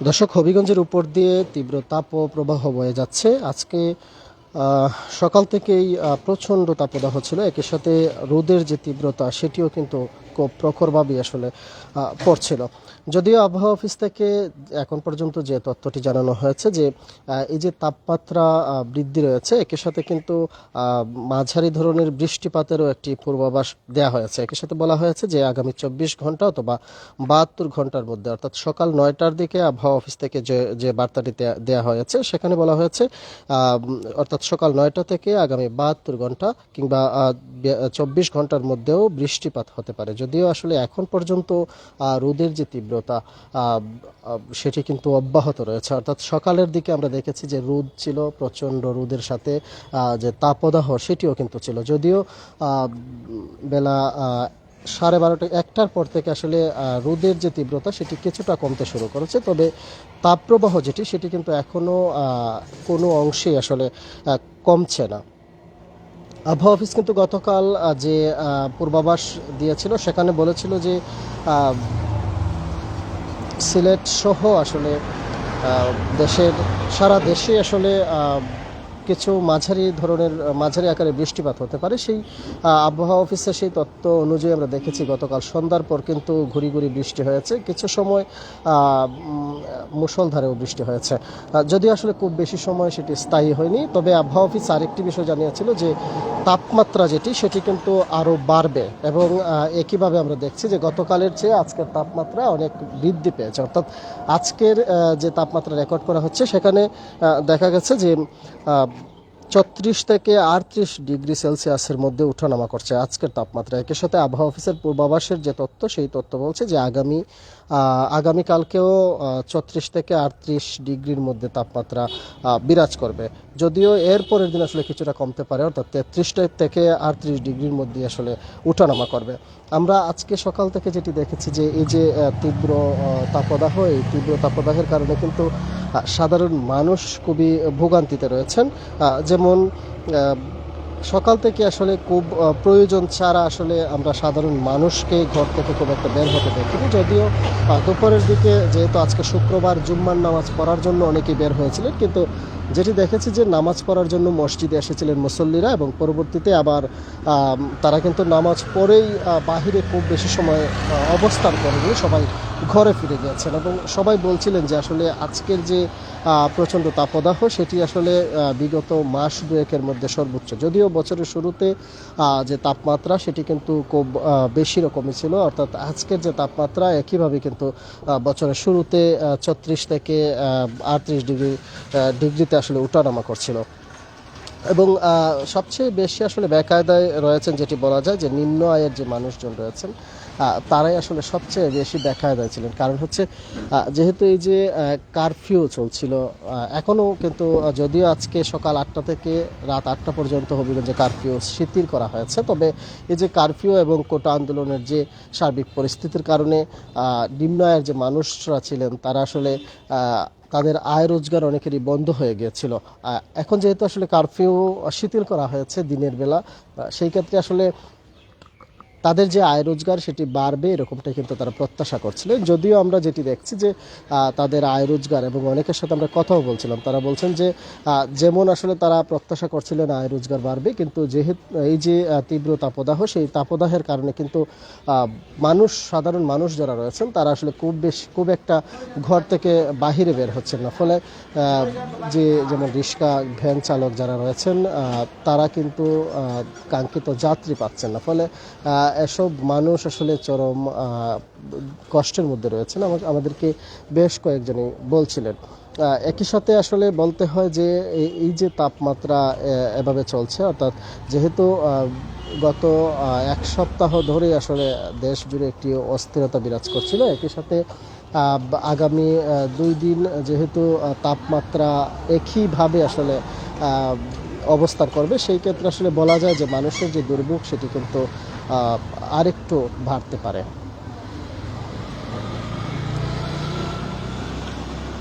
দর্শক হবিগঞ্জের উপর দিয়ে তীব্র তাপ ও প্রবাহ বয়ে যাচ্ছে। আজকে সকাল থেকেই প্রচণ্ড তাপদাহ ছিল। একই সাথে রোদের যে তীব্রতা, সেটিও কিন্তু খুব প্রখরভাবেই আসলে পড়ছিল। যদিও আবহাওয়া অফিস থেকে এখন পর্যন্ত যে তথ্যটি জানানো হয়েছে যে এই যে তাপমাত্রা বৃদ্ধি রয়েছে একই সাথে কিন্তু মাঝারি ধরনের বৃষ্টিপাতেরও একটি পূর্বাভাস দেওয়া হয়েছে। একই সাথে বলা হয়েছে যে, আগামী চব্বিশ ঘণ্টা অথবা বাহাত্তর ঘণ্টার মধ্যে, অর্থাৎ সকাল নয়টার দিকে আবহাওয়া অফিস থেকে যে যে বার্তাটি দেয়া হয়েছে, সেখানে বলা হয়েছে অর্থাৎ সকাল নয়টা থেকে আগামী বাহাত্তর ঘণ্টা কিংবা চব্বিশ ঘণ্টার মধ্যেও বৃষ্টিপাত হতে পারে। যদিও আসলে এখন পর্যন্ত রোদের যে তীব্রতা সেটি কিন্তু অব্যাহত রয়েছে। অর্থাৎ সকালের দিকে আমরা দেখেছি যে রোদ ছিল, প্রচণ্ড রোদের সাথে যে তাপদাহ সেটিও কিন্তু ছিল। যদিও বেলা সাড়ে বারোটা, একটার পর থেকে আসলে রোদের যে তীব্রতা, সেটি কিছুটা কমতে শুরু করেছে। তবে তাপপ্রবাহ যেটি, সেটি কিন্তু এখনও কোনো অংশেই আসলে কমছে না। আবহাওয়া অফিস কিন্তু গতকাল যে পূর্বাভাস দিয়েছিল, সেখানে বলেছিল যে সিলেট সহ আসলে দেশের, সারা দেশে আসলে কিছু মাঝারি ধরনের মাঝারি আকারে বৃষ্টিপাত হতে পারে। সেই আবহাওয়া অফিসের সেই তথ্য অনুযায়ী আমরা দেখেছি গতকাল সন্ধ্যার পর কিন্তু ঘুরি ঘুরি বৃষ্টি হয়েছে। কিছু সময় মুষলধারেও বৃষ্টি হয়েছে। যদিও আসলে খুব বেশি সময় সেটি স্থায়ী হয়নি, তবে আবহাওয়া অফিস আরেকটি বিষয় জানিয়েছিল যে তাপমাত্রা যেটি, সেটি কিন্তু আরও বাড়বে এবং একইভাবে আমরা দেখছি যে গতকালের চেয়ে আজকের তাপমাত্রা অনেক বৃদ্ধি পেয়েছে। অর্থাৎ আজকের যে তাপমাত্রা রেকর্ড করা হচ্ছে, সেখানে দেখা গেছে যে ছত্রিশ থেকে আটত্রিশ ডিগ্রি সেলসিয়াসের মধ্যে ওঠানামা করছে। আজকের তাপমাত্রা একের সাথে আবহাওয়া অফিসের পূর্বাভাসের যে তথ্য, সেই তথ্য বলছে যে আগামী আগামীকালকেও ছত্রিশ থেকে আটত্রিশ ডিগ্রির মধ্যে তাপমাত্রা বিরাজ করবে। যদিও এর পরের দিন আসলে কিছুটা কমতে পারে, অর্থাৎ তেত্রিশ থেকে আটত্রিশ ডিগ্রির মধ্যে আসলে ওঠানামা করবে। আমরা আজকে সকাল থেকে যেটি দেখেছি যে এই যে তীব্র তাপদাহ, এই তীব্র তাপদাহের কারণে কিন্তু সাধারণ মানুষ খুবই ভোগান্তিতে রয়েছেন। যেমন সকাল থেকে আসলে খুব প্রয়োজন ছাড়া আসলে আমরা সাধারণ মানুষকে ঘর থেকে খুব একটা বের হতে দেখিনি যদিও দুপুরের দিকে যেহেতু আজকে শুক্রবার জুম্মার নামাজ পড়ার জন্য অনেকেই বের হয়েছিলেন, কিন্তু যেটি দেখেছি যে নামাজ পড়ার জন্য মসজিদে এসেছিলেন মুসল্লিরা এবং পরবর্তীতে আবার তারা কিন্তু নামাজ পড়েই বাহিরে খুব বেশি সময় অবস্থান করেনি, সবাই ঘরে ফিরে গিয়েছেন এবং সবাই বলছিলেন যে আসলে আজকের যে প্রচণ্ড তাপদাহ সেটি আসলে বিগত মাস দুয়েকের মধ্যে সর্বোচ্চ। যদিও বছরের শুরুতে যে তাপমাত্রা সেটি কিন্তু খুব বেশি রকমই ছিল, অর্থাৎ আজকের যে তাপমাত্রা একইভাবে কিন্তু বছরের শুরুতে ছত্রিশ থেকে আটত্রিশ ডিগ্রি ডিগ্রিতে আসলে উঠানামা করছিল। এবং সবচেয়ে বেশি আসলে বেকায়দায় রয়েছেন যেটি বলা যায় যে নিম্ন আয়ের যে মানুষজন রয়েছেন তারাই আসলে সবচেয়ে বেশি বেকায়দায় ছিলেন। কারণ হচ্ছে যেহেতু এই যে কারফিউ চলছিল এখনও কিন্তু যদিও আজকে সকাল আটটা থেকে রাত আটটা পর্যন্ত হবিগঞ্জে কারফিউ শিথিল করা হয়েছে, তবে এই যে কারফিউ এবং কোটা আন্দোলনের যে সার্বিক পরিস্থিতির কারণে নিম্ন আয়ের যে মানুষরা ছিলেন, তারা আসলে তাদের আয় রোজগার অনেকেরই বন্ধ হয়ে গিয়েছিল। এখন যেহেতু আসলে কারফিউ শিথিল করা হয়েছে দিনের বেলা সেই ক্ষেত্রে আসলে তাদের যে আয় রোজগার সেটি বাড়বে, এরকমটাই কিন্তু তারা প্রত্যাশা করছিলেন যদিও আমরা যেটি দেখছি যে তাদের আয় রোজগার এবং অনেকের সাথে আমরা কথাও বলছিলাম। তারা বলছেন যে যেমন আসলে তারা প্রত্যাশা করছিলেন আয় রোজগার বাড়বে, কিন্তু যেহেতু এই যে তীব্র তাপদাহ, সেই তাপদাহের কারণে কিন্তু মানুষ, সাধারণ মানুষ যারা রয়েছেন, তারা আসলে খুব বেশি, খুব একটা ঘর থেকে বাহিরে বের হচ্ছেন না। ফলে যে, যেমন রিক্সা, ভ্যান চালক যারা রয়েছেন তারা কিন্তু কাঙ্ক্ষিত যাত্রী পাচ্ছেন না। ফলে এসব মানুষ আসলে চরম কষ্টের মধ্যে রয়েছেন। আমা- আমাদেরকে বেশ কয়েকজনই বলছিলেন। একই সাথে আসলে বলতে হয় যে এই- যে তাপমাত্রা এভাবে চলছে, অর্থাৎ যেহেতু গত এক সপ্তাহ ধরে আসলে দেশ জুড়ে একটি অস্থিরতা বিরাজ করছিল, একই সাথে আগামী দুই দিন যেহেতু তাপমাত্রা একইভাবে আসলে অবস্থান করবে, সেই ক্ষেত্রে আসলে বলা যায় যে মানুষের যে দুর্ভোগ, সেটি কিন্তু আরেকটু বাড়তে পারে।